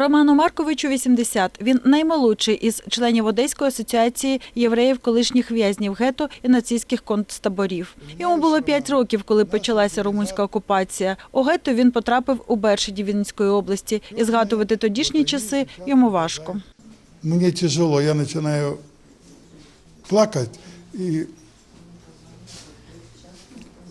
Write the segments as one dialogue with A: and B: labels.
A: Роману Марковичу 80. Він наймолодший із членів Одеської асоціації євреїв колишніх в'язнів гетто і нацистських концтаборів. Йому було 5 років, коли почалася румунська окупація. У гетто він потрапив у Бершаді Вінницької області, і згадувати тодішні часи йому важко.
B: Мне тяжело, я начинаю плакать и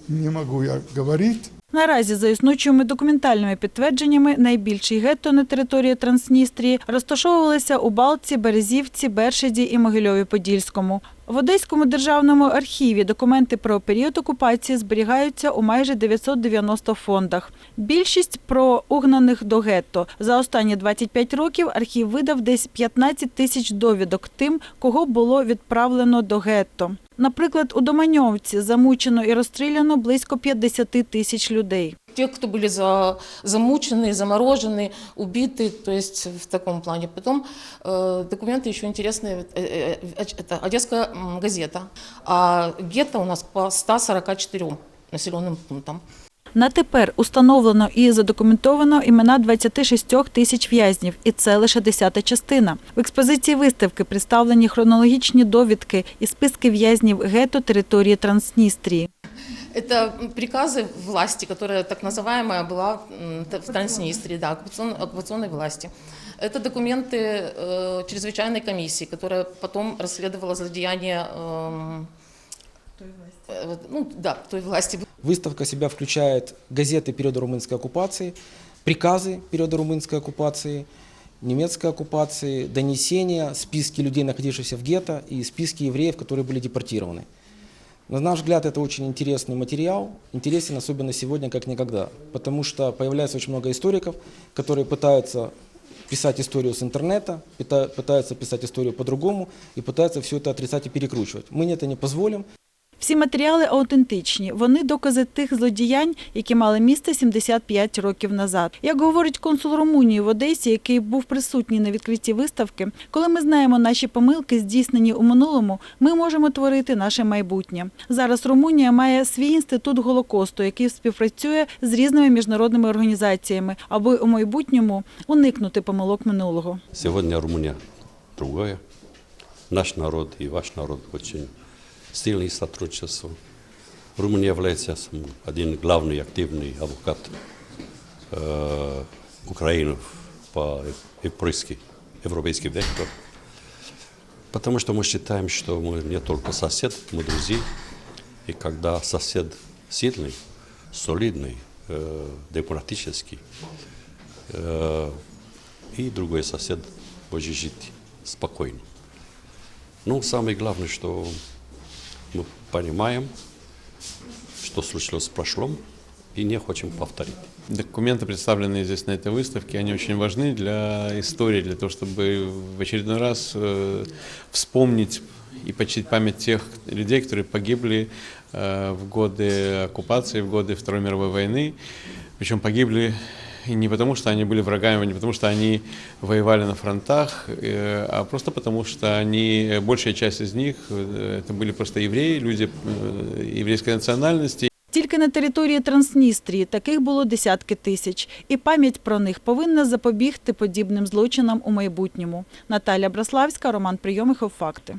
B: не могу я говорить.
A: Наразі за існуючими документальними підтвердженнями найбільші гетто на території Трансністрії розташовувалися у Балтці, Березівці, Бершиді і Могильові-Подільському. В Одеському державному архіві документи про період окупації зберігаються у майже 990 фондах. Більшість про угнаних до гетто. За останні 25 років архів видав десь 15 тисяч довідок тим, кого було відправлено до гетто. Наприклад, у Доманьовці замучено і розстріляно близько 50 тисяч людей
C: Те, кто были за, замучены, заморожены, убиты, то есть в таком плане. Потом э, документы еще интересные. э, э, э, Это Одесская м, газета. А гетто у нас по 144 населенным пунктам.
A: На тепер установлено і задокументовано імена 26 тисяч в'язнів, і це лише десята частина. В експозиції виставки представлені хронологічні довідки і списки в'язнів гетто території Трансністрії.
C: Это приказы власти, которая так называемая была м, т- в Транснистрии, да, оккупацион- оккупационной власти. Это документы э, чрезвычайной комиссии, которая потом расследовала злодеяния эм, э, ну, да, той власти.
D: Выставка в себя включает газеты периода румынской оккупации, приказы периода румынской оккупации, немецкой оккупации, донесения, списки людей, находившихся в гетто, и списки евреев, которые были депортированы. На наш взгляд, это очень интересный материал, интересен особенно сегодня, как никогда, потому что появляется очень много историков, которые пытаются писать историю с интернета, пыта- пытаются писать историю по-другому и пытаются все это отрицать и перекручивать. Мы это не позволим.
A: Всі матеріали аутентичні. Вони докази тих злодіянь, які мали місце 75 років назад. Як говорить консул Румунії в Одесі, який був присутній на відкритті виставки, коли ми знаємо наші помилки, здійснені у минулому, ми можемо творити наше майбутнє. Зараз Румунія має свій інститут голокосту, який співпрацює з різними міжнародними організаціями, аби у майбутньому уникнути помилок минулого.
E: Сегодня Румыния другая. Наш народ и ваш народ очень сильный сотрудничество. Румыния является сам- один главный активный адвокат э, Украины по европейский, европейский вектор. Потому что мы считаем, что мы не только сосед, мы друзья. И когда сосед сильный, солидный, э, демократический, э, и другой сосед может жить спокойно. Ну, самое главное, что мы понимаем, что случилось в прошлом, и не хотим повторить.
F: Документы, представленные здесь на этой выставке, они очень важны для истории, для того, чтобы в очередной раз э, вспомнить и почтить память тех людей, которые погибли э, в годы оккупации, в годы Второй мировой войны. Причем погибли и не потому, что они были врагами, не потому, что они воевали на фронтах, э, а просто потому, что они, большая часть из них, э, это были просто евреи, люди э, еврейской национальности,
A: Тільки на території Трансністрії таких було десятки тисяч, і пам'ять про них повинна запобігти подібним злочинам у майбутньому. Наталя Браславська, Роман Прийомихов. Факти.